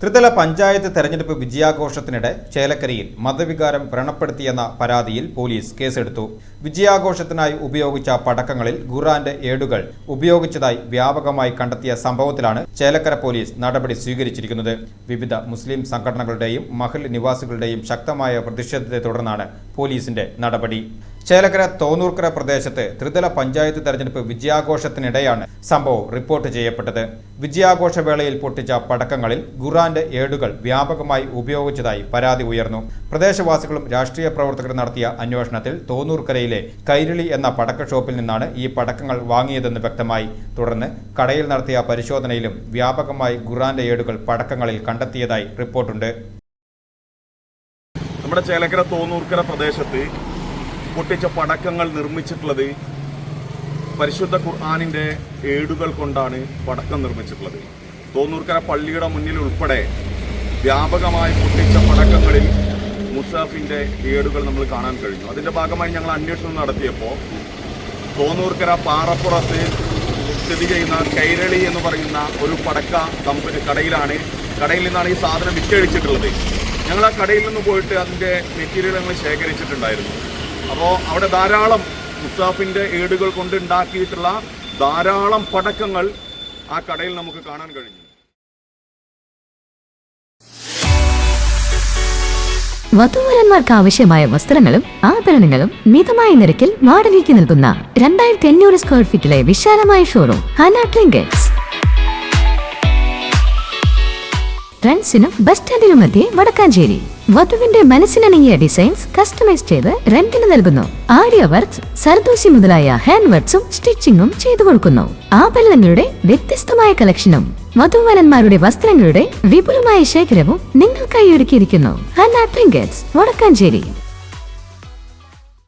ത്രിതല പഞ്ചായത്ത് തെരഞ്ഞെടുപ്പ് വിജയാഘോഷത്തിനിടെ ചേലക്കരയിൽ മതവികാരം വ്രണപ്പെടുത്തിയെന്ന പരാതിയിൽ പോലീസ് കേസെടുത്തു. വിജയാഘോഷത്തിനായി ഉപയോഗിച്ച പടക്കങ്ങളിൽ ഖുറാന്റെ ഏടുകൾ ഉപയോഗിച്ചതായി വ്യാപകമായി കണ്ടെത്തിയ സംഭവത്തിലാണ് ചേലക്കര പോലീസ് നടപടി സ്വീകരിച്ചിരിക്കുന്നത്. വിവിധ മുസ്ലിം സംഘടനകളുടെയും മഹൽ നിവാസികളുടെയും ശക്തമായ പ്രതിഷേധത്തെ തുടർന്നാണ് പോലീസിന്റെ നടപടി. ചേലക്കര തോന്നൂർക്കര പ്രദേശത്ത് ത്രിതല പഞ്ചായത്ത് തെരഞ്ഞെടുപ്പ് വിജയാഘോഷത്തിനിടെയാണ് സംഭവം റിപ്പോർട്ട് ചെയ്യപ്പെട്ടത്. വിജയാഘോഷ വേളയിൽ പൊട്ടിച്ച പടക്കങ്ങളിൽ ഖുറാന്റെ ഏടുകൾ വ്യാപകമായി ഉപയോഗിച്ചതായി പരാതി ഉയർന്നു. പ്രദേശവാസികളും രാഷ്ട്രീയ പ്രവർത്തകരും നടത്തിയ അന്വേഷണത്തിൽ തോന്നൂർക്കരയിലെ കൈരളി എന്ന പടക്ക ഷോപ്പിൽ നിന്നാണ് ഈ പടക്കങ്ങൾ വാങ്ങിയതെന്ന് വ്യക്തമായി. തുടർന്ന് കടയിൽ നടത്തിയ പരിശോധനയിലും വ്യാപകമായി ഖുറാന്റെ ഏടുകൾ പടക്കങ്ങളിൽ കണ്ടെത്തിയതായി റിപ്പോർട്ടുണ്ട്. നമ്മുടെ ചേലക്കര തോന്നൂർക്കര പ്രദേശത്ത് പൊട്ടിച്ച പടക്കങ്ങൾ നിർമ്മിച്ചിട്ടുള്ളത് പരിശുദ്ധ ഖുർആാനിന്റെ ഏടുകൾ കൊണ്ടാണ് പടക്കം നിർമ്മിച്ചിട്ടുള്ളത്. തോന്നൂർക്കര പള്ളിയുടെ മുന്നിൽ ഉൾപ്പെടെ വ്യാപകമായി പൊട്ടിച്ച പടക്കങ്ങളിൽ മുസാഫിന്റെ ഏടുകൾ നമ്മൾ കാണാൻ കഴിഞ്ഞു. അതിന്റെ ഭാഗമായി ഞങ്ങൾ അന്വേഷണം നടത്തിയപ്പോൾ തോന്നൂർക്കര പാറപ്പുറത്ത് സ്ഥിതി ചെയ്യുന്ന കൈരളി എന്ന് പറയുന്ന ഒരു പടക്ക കമ്പനി കടയിലാണ് കടയിൽ നിന്നാണ് ഈ സാധനം വിറ്റഴിച്ചിട്ടുള്ളത്. ഞങ്ങൾ ആ കടയിൽ നിന്ന് പോയിട്ട് അതിന്റെ മെറ്റീരിയൽ ഞങ്ങൾ ശേഖരിച്ചിട്ടുണ്ടായിരുന്നു. അപ്പോൾ അവിടെ ധാരാളം മുസാഫിന്റെ ഏടുകൾ കൊണ്ട് ഉണ്ടാക്കിയിട്ടുള്ള ധാരാളം പടക്കങ്ങൾ ആ കടയിൽ നമുക്ക് കാണാൻ കഴിഞ്ഞു. വധൂവരന്മാർക്ക് ആവശ്യമായ വസ്ത്രങ്ങളും ആഭരണങ്ങളും മിതമായ നിരക്കിൽ വാടകയ്ക്ക് നൽകുന്ന രണ്ടായിരത്തി അഞ്ഞൂറ് സ്ക്വയർ ഫീറ്റിലെ വിശാലമായ ഷോറൂം ഹനാ ട്രിങ്കറ്റ്സ് ട്രെൻഡ്സിനും ബസ് സ്റ്റാൻഡിനും മധ്യേ വടക്കാഞ്ചേരി. വധുവിന്റെ മനസ്സിനിണങ്ങിയ ഡിസൈൻസ് കസ്റ്റമൈസ് ചെയ്ത് റെന്റിന് നൽകുന്നു. ആര്യ വർക്ക്സ് സർദൂസി മുതലായ ഹാൻഡ് വർക്ക്സും സ്റ്റിച്ചിങ്ങും ചെയ്തു കൊടുക്കുന്നു. ആഭരണങ്ങളുടെ വ്യത്യസ്തമായ കളക്ഷനും വധുവരന്മാരുടെ വസ്ത്രങ്ങളുടെ വിപുലമായ ശേഖരവും നിങ്ങൾക്കായി ഒരുക്കിയിരിക്കുന്നു. ഹന്ന വടക്കാഞ്ചേരി.